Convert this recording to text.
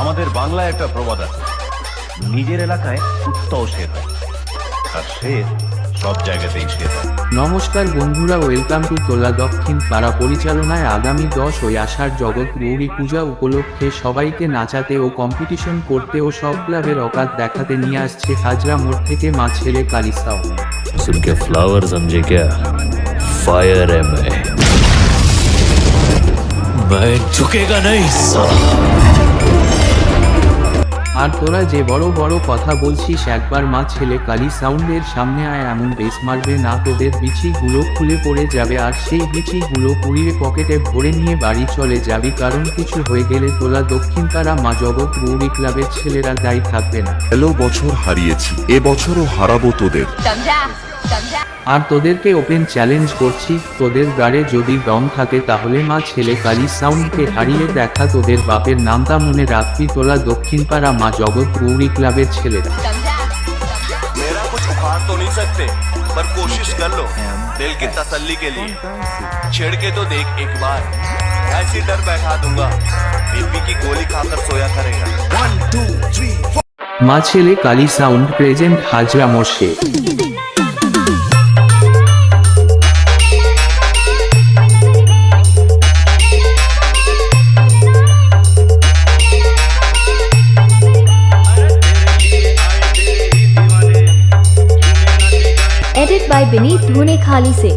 আমাদের বাংলায় একটা প্রবাদ আছে নিজের এলাকায় কুত্তাও শের হয় আর শের সব জায়গাতেই শের হয় নমস্কার বন্ধুরা ওয়েলকাম টু তোলা দক্ষিণ পাড়া পরিচালনায় আগামী দশ ওই আষাঢ় জগৎ গৌরী পূজা উপলক্ষে সবাইকে নাচাতে ও কম্পিটিশন করতে ও সব ক্লাবের অকাত দেখাতে নিয়ে আসছে হাজরা মোড় থেকে মা ছেলে কালিসাও सुन के फ्लावर समझे क्या फायर है मैं मैं झुकेगा नहीं साला আর তোরা যে বড় বড় কথা বলছিস একবার মা ছেলে কালি সাউন্ডের সামনে আয় এমন বেস মারবে না তোদের। বিচিগুলো খুলে পড়ে যাবে আর সেই বিচিগুলো পুড়িয়ে পকেটে ভরে নিয়ে বাড়ি চলে যাবি। কারণ কিছু হয়ে গেলে তোলা দক্ষিণ তারা মা জগৎ গৌরী ক্লাবের ছেলেরা দায়ী থাকবে না। হ্যালো বছর হারিয়েছি এবছরও হারাবো তোদের। আর তোদেরকে ওপেন চ্যালেঞ্জ করছি তোদের গাড়ে যদি দম থাকে তাহলে মা ছেলে কালী সাউন্ডকে হারিয়ে দেখা তোদের বাপের নামটা মনে রাখবি তোলা দক্ষিণ পাড়া মা জগৎ গৌরী ক্লাবের ছেলেরা समझा मेरा कुछ उखाड़ तो नहीं सकते पर कोशिश कर लो दिल की तसल्ली के लिए छेड़ के तो देख एक बार ऐसी डर बैठा दूंगा बीपी की गोली खाकर सोया करेगा মা ছেলে Kali sound present Hazra মোর্শে edit by Vineet धोने खाली से।